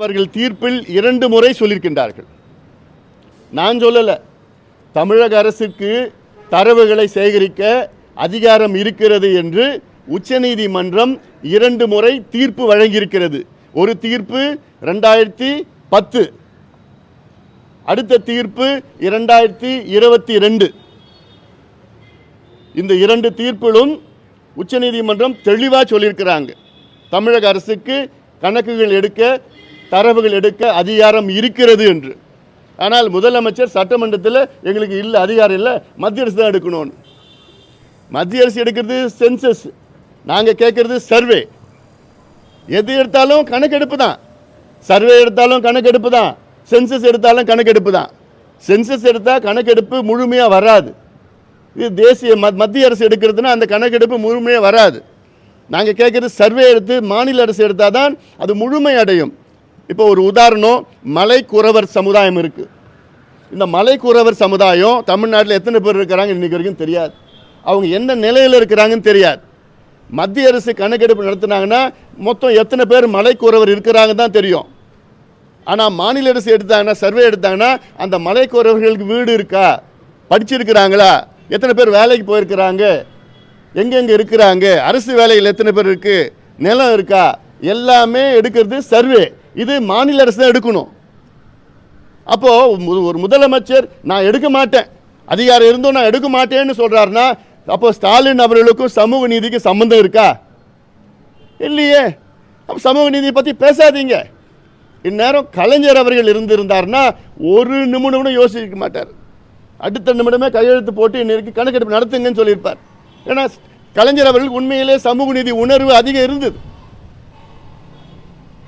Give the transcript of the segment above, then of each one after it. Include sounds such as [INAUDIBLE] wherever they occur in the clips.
அவர்கள் தீர்ப்பில் இரண்டு முறை சொல்லியிருக்கின்றார்கள். நான் சொல்லலை. தமிழக அரசுக்கு தரவுகளை சேகரிக்க அதிகாரம் இருக்கிறது என்று உச்சநீதிமன்றம் இரண்டு முறை தீர்ப்பு வழங்கியிருக்கிறது. ஒரு தீர்ப்பு ரெண்டாயிரத்தி பத்து. அடுத்த தீர்ப்பு இரண்டாயிரத்தி இருபத்தி ரெண்டு. இந்த இரண்டு தீர்ப்பிலும் உச்சநீதிமன்றம் தெளிவாக சொல்லியிருக்கிறாங்க. தமிழக அரசுக்கு கணக்குகள் எடுக்க தரவுகள் எடுக்க அதிகாரம் இருக்கிறது என்று. ஆனால் முதலமைச்சர் சட்டமன்றத்தில் எங்களுக்கு இல்லை அதிகாரம் இல்லை மத்திய அரசு தான் எடுக்கணும்னு. மத்திய அரசு எடுக்கிறது சென்சஸ். நாங்கள் கேட்குறது சர்வே. எது எடுத்தாலும் கணக்கெடுப்பு தான். சர்வே எடுத்தாலும் கணக்கெடுப்பு தான். சென்சஸ் எடுத்தாலும் கணக்கெடுப்பு தான். சென்சஸ் எடுத்தால் கணக்கெடுப்பு முழுமையாக வராது. இது தேசிய மத் மத்திய அரசு எடுக்கிறதுனா அந்த கணக்கெடுப்பு முழுமையாக வராது. நாங்கள் கேட்குறது சர்வே எடுத்து மாநில அரசு எடுத்தால் தான் அது முழுமை அடையும். இப்போ ஒரு உதாரணம் மலைக்குறவர் சமுதாயம் இருக்குது இந்த மலைக்குறவர் சமுதாயம் தமிழ்நாட்டில் எத்தனை பேர் இருக்கிறாங்க இன்றைக்கி வரைக்கும் தெரியாது. அவங்க என்ன நிலையில் இருக்கிறாங்கன்னு தெரியாது. மத்திய அரசு கணக்கெடுப்பு நடத்தினாங்கன்னா மொத்தம் எத்தனை பேர் மலைக்குறவர் இருக்கிறாங்க தான் தெரியும். ஆனால் மாநில அரசு எடுத்தாங்கன்னா சர்வே எடுத்தாங்கன்னா அந்த மலைக்குறவர்களுக்கு வீடு இருக்கா? படிச்சிருக்கிறாங்களா? எத்தனை பேர் வேலைக்கு போயிருக்கிறாங்க? எங்கெங்கே இருக்கிறாங்க? அரசு வேலையில் எத்தனை பேர் இருக்குது நிலம் இருக்கா? எல்லாமே எடுக்கிறது சர்வே. இது மாநில அரசு தான் எடுக்கணும். அப்போது ஒரு முதலமைச்சர் நான் எடுக்க மாட்டேன். அதிகாரம் இருந்தும் நான் எடுக்க மாட்டேன்னு சொல்கிறாருன்னா அப்போ ஸ்டாலின் அவர்களுக்கும் சமூக நீதிக்கு சம்மந்தம் இருக்கா? இல்லையே. அப்போ சமூக நீதியை பற்றி பேசாதீங்க. இந்நேரம் கலைஞர் அவர்கள் இருந்திருந்தார்னா ஒரு நிமிடம் கூட யோசிக்க மாட்டார். அடுத்த நிமிடமே கையெழுத்து போட்டு இன்னைக்கு கணக்கெடுப்பு நடத்துங்கன்னு சொல்லியிருப்பார். ஏன்னா கலைஞர் அவர்களுக்கு உண்மையிலே சமூக நீதி உணர்வு அதிகம் இருந்தது.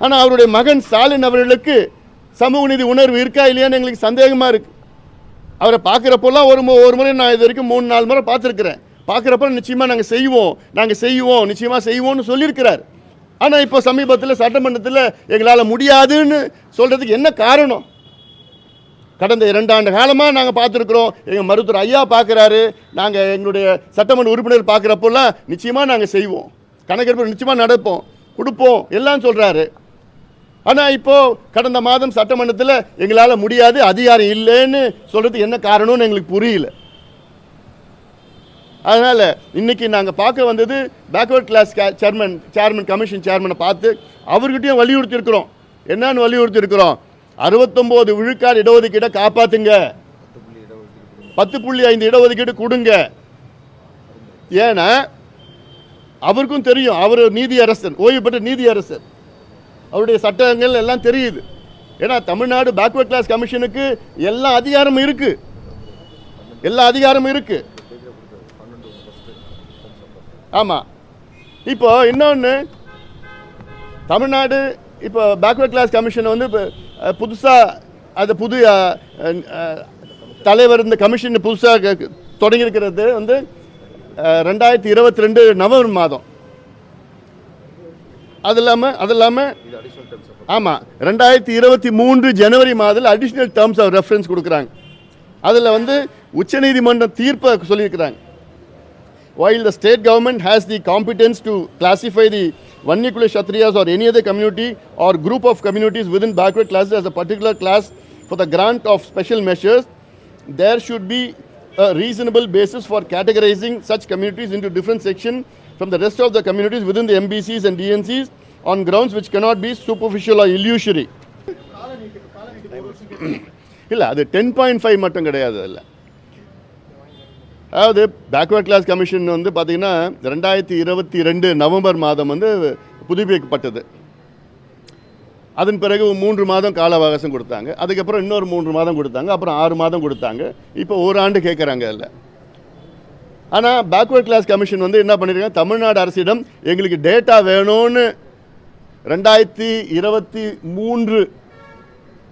ஆனால் அவருடைய மகன் ஸ்டாலின் அவர்களுக்கு சமூக நீதி உணர்வு இருக்கா இல்லையான்னு எங்களுக்கு சந்தேகமாக இருக்குது அவரை பார்க்குறப்போல்லாம் ஒரு மு- ஒரு முறை நான் இது வரைக்கும் மூணு நாலு முறை பார்த்துருக்குறேன். பார்க்குறப்ப நிச்சயமாக நாங்கள் செய்வோம். நாங்கள் செய்வோம். நிச்சயமாக செய்வோம்னு சொல்லியிருக்கிறார். ஆனால் இப்போ சமீபத்தில் சட்டமன்றத்தில் எங்களால் முடியாதுன்னு சொல்கிறதுக்கு என்ன காரணம்? கடந்த இரண்டாண்டு காலமாக நாங்கள் பார்த்துருக்குறோம். எங்கள் மருத்துவர் ஐயா பார்க்குறாரு. நாங்கள் எங்களுடைய சட்டமன்ற உறுப்பினர் பார்க்குறப்போல்லாம் நிச்சயமாக நாங்கள் செய்வோம். கணக்கெடுப்பு நிச்சயமாக நடப்போம். கொடுப்போம். எல்லாம் சொல்கிறாரு ஆனால் இப்போது கடந்த மாதம் சட்டமன்றத்தில் எங்களால் முடியாது அதிகாரம் இல்லைன்னு சொல்கிறது என்ன காரணம்னு எங்களுக்கு புரியல. அதனால் இன்னைக்கு நாங்கள் பார்க்க வந்தது backward class chairman chairman commission சேர்மனை பார்த்து அவர்கிட்டையும் வலியுறுத்தியிருக்கிறோம். என்னன்னு வலியுறுத்தியிருக்கிறோம்? அறுபத்தொம்போது விழுக்காடு இடஒதுக்கீடை காப்பாற்றுங்க பத்து புள்ளி ஐந்து இடஒதுக்கீடு கொடுங்க. ஏன்னா அவருக்கும் தெரியும் அவர் நீதியரசன் ஓய்வு பெற்ற நீதி அரசர் அவருடைய சட்டங்கள் எல்லாம் தெரியுது. ஏன்னா தமிழ்நாடு பேக்வர்ட் கிளாஸ் கமிஷனுக்கு எல்லா அதிகாரமும் இருக்கு. எல்லா அதிகாரமும் இருக்கு. ஆமாம் இப்போ இன்னொன்று தமிழ்நாடு இப்போ பேக்வர்ட் கிளாஸ் கமிஷன் வந்து இப்போ புதுசாக அது புது தலைவர் இந்த கமிஷன் புதுசாக தொடங்கியிருக்கிறது வந்து ரெண்டாயிரத்தி இருபத்தி ரெண்டு நவம்பர் மாதம். அது இல்லாமல் அது இல்லாமல் ஆமாம் ரெண்டாயிரத்தி இருபத்தி மூன்று ஜனவரி மாதத்தில் அடிஷ்னல் டேர்ம்ஸ் ஆஃப் ரெஃபரன்ஸ் கொடுக்குறாங்க அதில் வந்து உச்சநீதிமன்றம் தீர்ப்பை சொல்லியிருக்கிறாங்க while the state government has the competence to classify the Vannikula Kshatriyas or any other community or group of communities within backward classes as a particular class for the grant of special measures, there should be a reasonable basis for categorizing such communities into different sections from the rest of the communities within the MBCs and DNCs on grounds which cannot be superficial or illusory. [CLEARS THROAT] இல்லை அது ten point five மட்டும் கிடையாது அதில். அதாவது backward class commission வந்து பார்த்தீங்கன்னா ரெண்டாயிரத்தி இருபத்தி ரெண்டு நவம்பர் மாதம் வந்து புதுப்பிக்கப்பட்டது. அதன் பிறகு மூன்று மாதம் கால அவகாசம் கொடுத்தாங்க. அதுக்கப்புறம் இன்னொரு மூன்று மாதம் கொடுத்தாங்க. அப்புறம் ஆறு மாதம் கொடுத்தாங்க. இப்போ ஒரு ஆண்டு கேட்குறாங்க அதில். ஆனால் பேக்வர்ட் கிளாஸ் கமிஷன் வந்து என்ன பண்ணியிருக்காங்க தமிழ்நாடு அரசிடம் எங்களுக்கு டேட்டா வேணும்னு ரெண்டாயிரத்தி இருபத்தி மூன்று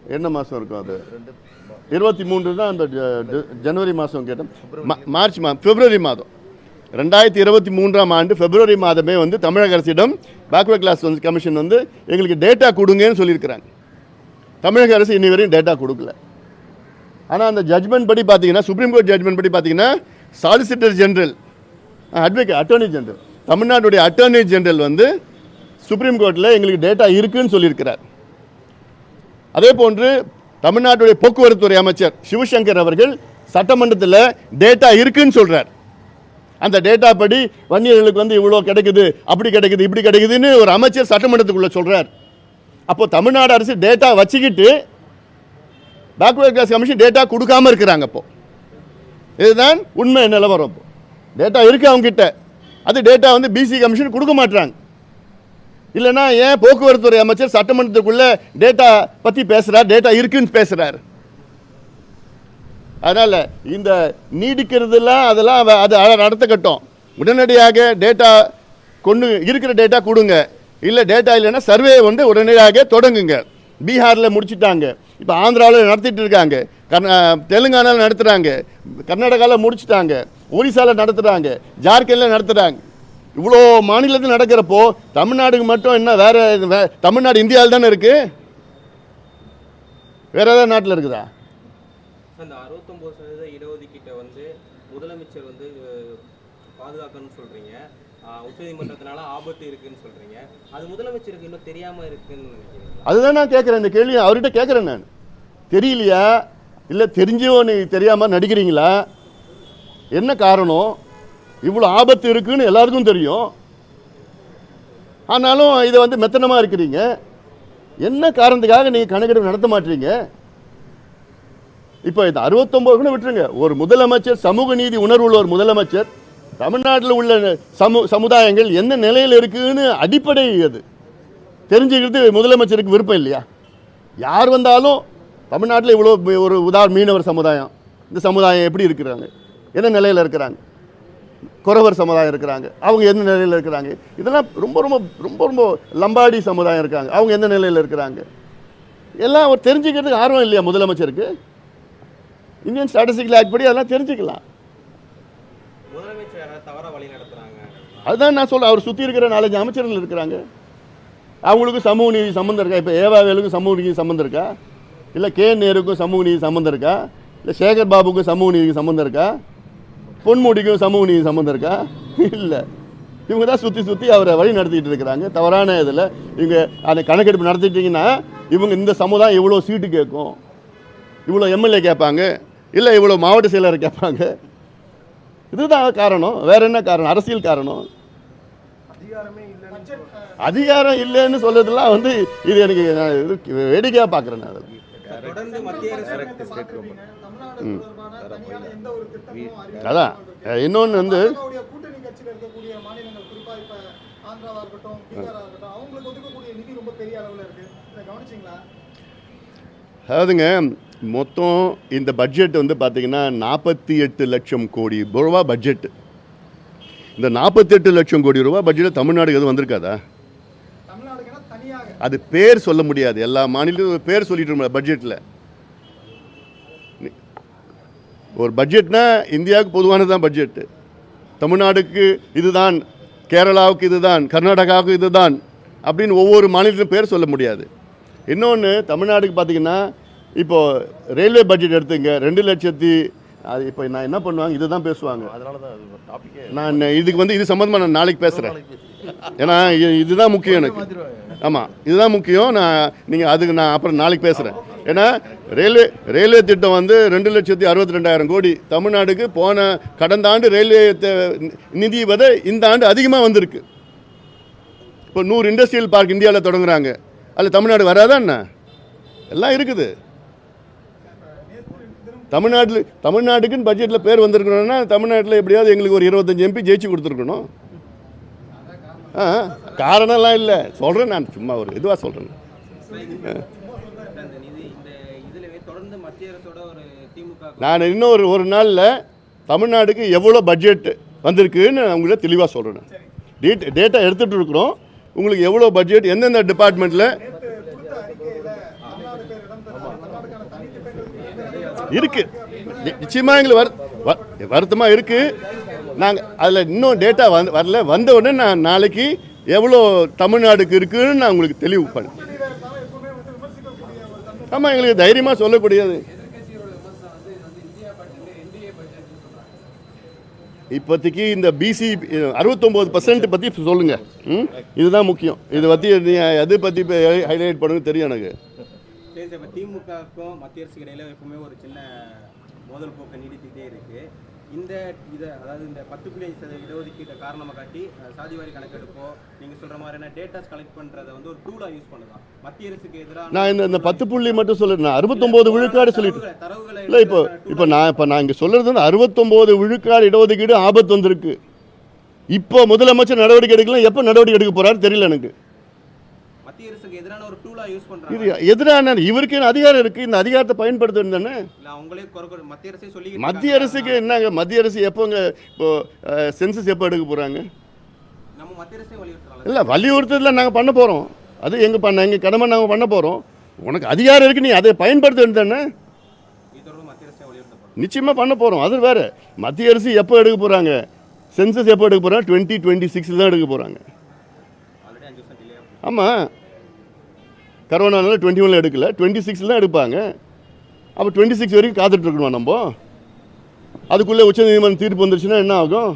என்ன மாதம் இருக்கும் அது? இருபத்தி மூன்று தான் அந்த ஜ- ஜனவரி மாதம் கேட்டோம். மா- மார்ச் மா பிப்ரவரி மாதம். ரெண்டாயிரத்தி இருபத்தி மூன்றாம் ஆண்டு பிப்ரவரி மாதமே வந்து தமிழக அரசிடம் பேக்வர்ட் கிளாஸ் வந்து கமிஷன் வந்து எங்களுக்கு டேட்டா கொடுங்கன்னு சொல்லியிருக்கிறாங்க. தமிழக அரசு இன்னி வரையும் டேட்டா கொடுக்கல. ஆனால் அந்த ஜட்மெண்ட் படி பார்த்தீங்கன்னா சுப்ரீம் கோர்ட் ஜட்மெண்ட் படி பார்த்தீங்கன்னா solicitor general advocate attorney general தமிழ்நாட்டுடைய அட்டர்னி ஜெனரல் வந்து சுப்ரீம் கோர்ட்டில் எங்களுக்கு டேட்டா இருக்குன்னு சொல்லியிருக்கிறார். அதே போன்று தமிழ்நாட்டுடைய போக்குவரத்துறை அமைச்சர் சிவசங்கர் அவர்கள் சட்டமன்றத்தில் டேட்டா இருக்குன்னு சொல்கிறார் அந்த டேட்டா படி வன்னியர்களுக்கு வந்து இவ்வளோ கிடைக்குது அப்படி கிடைக்குது இப்படி கிடைக்குதுன்னு ஒரு அமைச்சர் சட்டமன்றத்துக்குள்ள சொல்கிறார் அப்போ தமிழ்நாடு அரசு டேட்டா வச்சுக்கிட்டு பேக்வர்ட் கிளாஸ் கமிஷன் டேட்டா கொடுக்காம இருக்கிறாங்க அப்போ இதுதான் உண்மை நிலவரம். டேட்டா இருக்குது அவங்ககிட்ட. அது டேட்டா வந்து பிசி கமிஷன் கொடுக்க மாட்டாங்க இல்லைன்னா ஏன் போக்குவரத்துறை அமைச்சர் சட்டமன்றத்துக்குள்ளே டேட்டா பற்றி பேசுகிறார் டேட்டா இருக்குன்னு பேசுகிறார் அதனால் இந்த நீடிக்கிறதுலாம் அதெல்லாம் அது அழ- நடத்தக்கட்டும். உடனடியாக டேட்டா கொண்டு இருக்கிற டேட்டா கொடுங்க. இல்லை டேட்டா இல்லைன்னா சர்வே வந்து உடனடியாக தொடங்குங்க. பீகாரில் முடிச்சிட்டாங்க. இப்போ ஆந்திராவில் நடத்திட்டு இருக்காங்க. கர்நா தெலுங்கானாவில் நடத்துகிறாங்க கர்நாடகாவில் முடிச்சிட்டாங்க. ஒரிசாவில் நடத்துகிறாங்க ஜார்க்கண்டில் நடத்துகிறாங்க இவ்வளோ மாநிலத்தில் நடக்கிறப்போ தமிழ்நாடுக்கு மட்டும் என்ன வேறு தமிழ்நாடு இந்தியாவில் தானே இருக்குது வேற ஏதாவது நாட்டில் இருக்குதா? அந்த அறுபத்தொம்போது சதவீத இடஒதுக்கீட்டை வந்து முதலமைச்சர் வந்து பாதுகாக்கணும்னு சொல்கிறீங்க உச்சநீதிமன்றத்தினால ஆபத்து இருக்குன்னு சொல்றீங்க. அது முதலமைச்சருக்கு இன்னும் தெரியாம இருக்குன்னு அதுதான் நான் கேட்குறேன் இந்த கேள்வி அவர்கிட்ட கேட்குறேன் நான். தெரியலையா? இல்லை தெரிஞ்சோ நீ தெரியாமல் நடிக்கிறீங்களா? என்ன காரணம்? இவ்வளோ ஆபத்து இருக்குன்னு எல்லாருக்கும் தெரியும். ஆனாலும் இதை வந்து மெத்தனமாக இருக்கிறீங்க. என்ன காரணத்துக்காக நீங்கள் கணக்கெடுப்பு நடத்த மாட்டீங்க? இப்போ இந்த அறுபத்தொம்போதுன்னு விட்டுருங்க. ஒரு முதலமைச்சர் சமூக நீதி உணர்வுள்ள ஒரு முதலமைச்சர் தமிழ்நாட்டில் உள்ள சமு சமுதாயங்கள் எந்த நிலையில் இருக்குதுன்னு அடிப்படை அது. தெரிஞ்சுக்கிறது முதலமைச்சருக்கு விருப்பம் இல்லையா? யார் வந்தாலும் தமிழ்நாட்டில் இவ்வளோ ஒரு உதா மீனவர் சமுதாயம் இந்த சமுதாயம் எப்படி இருக்கிறாங்க? என்ன நிலையில் இருக்கிறாங்க? குறவர் சமுதாயம் இருக்கிறாங்க. அவங்க எந்த நிலையில் இருக்கிறாங்க? இதெல்லாம் ரொம்ப ரொம்ப ரொம்ப ரொம்ப லம்பாடி சமுதாயம் இருக்காங்க. அவங்க எந்த நிலையில் இருக்கிறாங்க? எல்லாம் ஒரு தெரிஞ்சுக்கிறதுக்கு ஆர்வம் இல்லையா முதலமைச்சருக்கு? இந்தியன் ஸ்டாட்டிஸ்டிக்கல் ஆக்ட் படி அதெல்லாம் தெரிஞ்சுக்கலாம் முதலமைச்சர் யாராவது தவறா வழி நடத்துறாங்க அதுதான் நான் சொல்ல அவர் சுற்றி இருக்கிற நாலஞ்சு அமைச்சர்கள் இருக்கிறாங்க. அவங்களுக்கும் சமூக நீதி சம்மந்தம் இருக்கா? இப்போ ஏவாவேலுக்கும் சமூக நீதி சம்மந்தம் இருக்கா? இல்லை கே நேருக்கும் சமூக நீதி சம்மந்தம் இருக்கா? இல்லை சேகர் பாபுக்கும் சமூக நீதி சம்மந்தம் இருக்கா? பொன்முடிக்கும் சமூக நீதி சம்மந்தம் இருக்கா? இல்லை. இவங்க தான் சுற்றி சுற்றி அவரை வழி நடத்திட்டு இருக்கிறாங்க. தவறான இதில் இவங்க அந்த கணக்கெடுப்பு நடத்திட்டீங்கன்னா இவங்க இந்த சமுதாயம் இவ்வளோ சீட்டு கேட்கும். இவ்வளோ எம்எல்ஏ கேட்பாங்க. இல்லை இவ்வளோ மாவட்ட செயலர் கேட்பாங்க. இதுதான் காரணம். வேற என்ன காரணம்? அரசியல் காரணம். அதிகாரம் இல்லைன்னு சொல்றதெல்லாம் வந்து இது எனக்கு நான் இது வேடிக்கையா பார்க்குறேன் நான் அதை. தொடர்ந்து மத்திய அரசு அதான். இன்னொன்று வந்து அவங்களுடைய கூட்டணி கட்சியில இருக்கக்கூடிய மாநிலங்கள் குறிப்பா இப்ப ஆந்திராவா இருக்கட்டும் பீகாரா இருக்கட்டும் அவங்களுக்கு ஒதுக்கக்கூடிய நிதி ரொம்ப பெரிய அளவுல இருக்கு. இதை கவனிச்சிங்களா? அதாவதுங்க மொத்தம் இந்த பட்ஜெட் வந்து பார்த்தீங்கன்னா நாற்பத்தி எட்டு லட்சம் கோடி ரூபா பட்ஜெட் இந்த நாற்பத்தெட்டு லட்சம் கோடி ரூபா பட்ஜெட் தமிழ்நாடு எதுவும் வந்திருக்காதா? அது பேர் சொல்ல முடியாது. எல்லா மாநிலத்திலும் பேர் சொல்லிட்டு இருக்க பட்ஜெட்டில் ஒரு பட்ஜெட்னா இந்தியாவுக்கு பொதுவானது தான் பட்ஜெட்டு தமிழ்நாடுக்கு இதுதான் கேரளாவுக்கு இதுதான் கர்நாடகாவுக்கு இதுதான் அப்படின்னு ஒவ்வொரு மாநிலத்திலும் பேர் சொல்ல முடியாது. இன்னொன்று தமிழ்நாடுக்கு பார்த்தீங்கன்னா இப்போ ரயில்வே பட்ஜெட் எடுத்துங்க ரெண்டு லட்சத்தி அது இப்போ நான் என்ன பண்ணுவாங்க இதுதான் பேசுவாங்க. நான் இதுக்கு வந்து இது சம்மந்தமாக நான் நாளைக்கு பேசுகிறேன் ஏன்னா இது- இதுதான் முக்கியம் எனக்கு. ஆமாம் இதுதான் முக்கியம். நான் நீங்கள் அதுக்கு நான் அப்புறம் நாளைக்கு பேசுகிறேன் ஏன்னா ரயில்வே ரயில்வே திட்டம் வந்து ரெண்டு லட்சத்தி அறுபத்தி ரெண்டாயிரம் கோடி தமிழ்நாடுக்கு போன கடந்த ஆண்டு ரயில்வே நிதி விட இந்த ஆண்டு அதிகமாக வந்திருக்கு. இப்போ நூறு இண்டஸ்ட்ரியல் பார்க் இந்தியாவில் தொடங்குறாங்க. அதில் தமிழ்நாடு வராதா என்ன? எல்லாம் இருக்குது. தமிழ்நாட்டில் தமிழ்நாட்டுக்குன்னு பட்ஜெட்டில் பேர் வந்திருக்கணும்னா தமிழ்நாட்டில் எப்படியாவது எங்களுக்கு ஒரு இருபத்தஞ்சி எம்பி ஜெயிச்சு கொடுத்துருக்கணும். ஆ காரணம்லாம் இல்லை. சொல்கிறேன் நான் சும்மா ஒரு இதுவாக சொல்கிறேன் நான் இன்னும் ஒரு ஒரு நாளில் தமிழ்நாடுக்கு எவ்வளோ பட்ஜெட் வந்திருக்குன்னு நான் தெளிவாக சொல்கிறேன் டேட் டேட்டா எடுத்துகிட்டு இருக்கிறோம். உங்களுக்கு எவ்வளோ பட்ஜெட் எந்தெந்த டிபார்ட்மெண்ட்டில் இருக்கு. நிச்சயமா எங்களுக்கு வ- வருத்தமா இருக்கு. நாங்கள் அதில் இன்னும் டேட்டா வந்து வரல. வந்த உடனே நான் நாளைக்கு எவ்வளோ தமிழ்நாடுக்கு இருக்குன்னு நான் உங்களுக்கு தெளிவு பண்ணேன் ஆமாம் எங்களுக்கு தைரியமாக சொல்லக்கூடியது. இப்போதைக்கு இந்த பிசி அறுபத்தொம்போது பர்சன்ட் பற்றி சொல்லுங்கள் ம்? இதுதான் முக்கியம். இதை பற்றி நீ எதை பற்றி ஹைலைட் பண்ணுங்க தெரியும் எனக்கு. சரி சார் இப்போ திமுகவுக்கும் மத்திய அரசுக்கு இடையில எப்பவுமே ஒரு சின்ன மோதல் போக்கு நீடித்துக்கிட்டே இருக்கு. இந்த இதை அதாவது இந்த பத்து புள்ளி அஞ்சு சதவீத இடஒதுக்கீட்டை காரணமாக காட்டி சாதிவாரி கணக்கெடுப்போ நீங்கள் சொல்கிற மாதிரியான டேட்டாஸ் கலெக்ட் பண்ணுறதை வந்து ஒரு டூலாக யூஸ் பண்ணலாம் மத்திய அரசுக்கு எதிராக நான் இந்த இந்த பத்து புள்ளி மட்டும் சொல்லிட்டு நான் அறுபத்தொம்போது விழுக்காடு சொல்லிட்டு தரவுகளை- இல்லை இப்போ இப்போ நான் இப்போ நான் இங்கே சொல்கிறது வந்து அறுபத்தொம்போது விழுக்காடு இடஒதுக்கீடு ஆபத்து வந்திருக்கு. இப்போ முதலமைச்சர் நடவடிக்கை எடுக்கலாம் எப்போ நடவடிக்கை எடுக்க போறாரு தெரியல எனக்கு. மத்திய அரசுக்கு எதிரான இது எதிரான இவருக்கு அதிகாரம் இருக்குது இந்த அதிகாரத்தை பயன்படுத்த தானே? மத்திய அரசே சொல்லி மத்திய அரசுக்கு என்னங்க மத்திய அரசு எப்போங்க இப்போ சென்சஸ் எப்போ எடுக்க போகிறாங்க இல்லை வலியுறுத்ததில் நாங்கள் பண்ண போகிறோம் அது எங்கள் பண்ண எங்கள் கடமை நாங்கள் பண்ண போகிறோம் உனக்கு அதிகாரம் இருக்கு நீ அதை பயன்படுத்த தானே? நிச்சயமாக பண்ண போகிறோம் அது வேறு. மத்திய அரசு எப்போ எடுக்க போகிறாங்க சென்சஸ் எப்போ எடுக்க போகிறாங்க டுவெண்ட்டி டுவெண்ட்டி சிக்ஸில் தான் எடுக்க போகிறாங்க ஆமாம் கரோனானால டுவெண்ட்டி ஒனில் எடுக்கல. டுவெண்ட்டி சிக்ஸில் தான் எடுப்பாங்க. அப்போ டுவெண்ட்டி சிக்ஸ் வரைக்கும் காத்துட்டு இருக்கணும் நம்ம? அதுக்குள்ளே உச்சநீதிமன்றம் தீர்ப்பு வந்துருச்சுன்னா என்ன ஆகும்?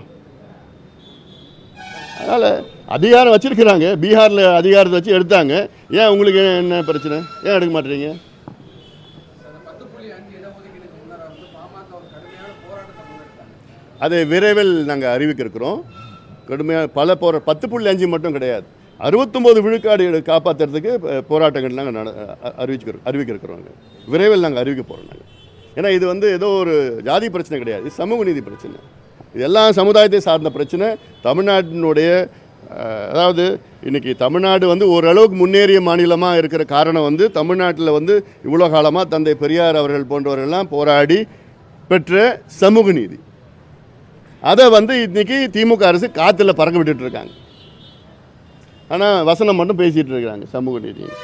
அதனால் அதிகாரம் வச்சிருக்கிறாங்க. பீகாரில் அதிகாரத்தை வச்சு எடுத்தாங்க. ஏன் உங்களுக்கு என்ன பிரச்சனை? ஏன் எடுக்க மாட்டேறீங்க? அதை விரைவில் நாங்கள் அறிவிக்க இருக்கிறோம். கடுமையாக பல போகிற பத்து புள்ளி அஞ்சு மட்டும் கிடையாது. அறுபத்தொம்போது விழுக்காடு காப்பாற்றுறதுக்கு போராட்டங்கள் நாங்கள் நட அறிவிச்சுக்கிறோம் அறிவிக்க இருக்கிறோங்க விரைவில் நாங்கள் அறிவிக்க போகிறோம் நாங்கள் ஏன்னா இது வந்து ஏதோ ஒரு ஜாதி பிரச்சனை கிடையாது. சமூக நீதி பிரச்சனை. இது எல்லா சமுதாயத்தை சார்ந்த பிரச்சனை. தமிழ்நாட்டினுடைய அதாவது இன்றைக்கி தமிழ்நாடு வந்து ஓரளவுக்கு முன்னேறிய மாநிலமாக இருக்கிற காரணம் வந்து தமிழ்நாட்டில் வந்து இவ்வளோ காலமாக தந்தை பெரியார் அவர்கள் போன்றவர்கள்லாம் போராடி பெற்ற சமூக நீதி. அதை வந்து இன்றைக்கி திமுக அரசு காற்றுல பறக்க விட்டுட்டு இருக்காங்க. ஆனால் வசனம் மட்டும் பேசிகிட்டு இருக்கிறாங்க சமூக நீதி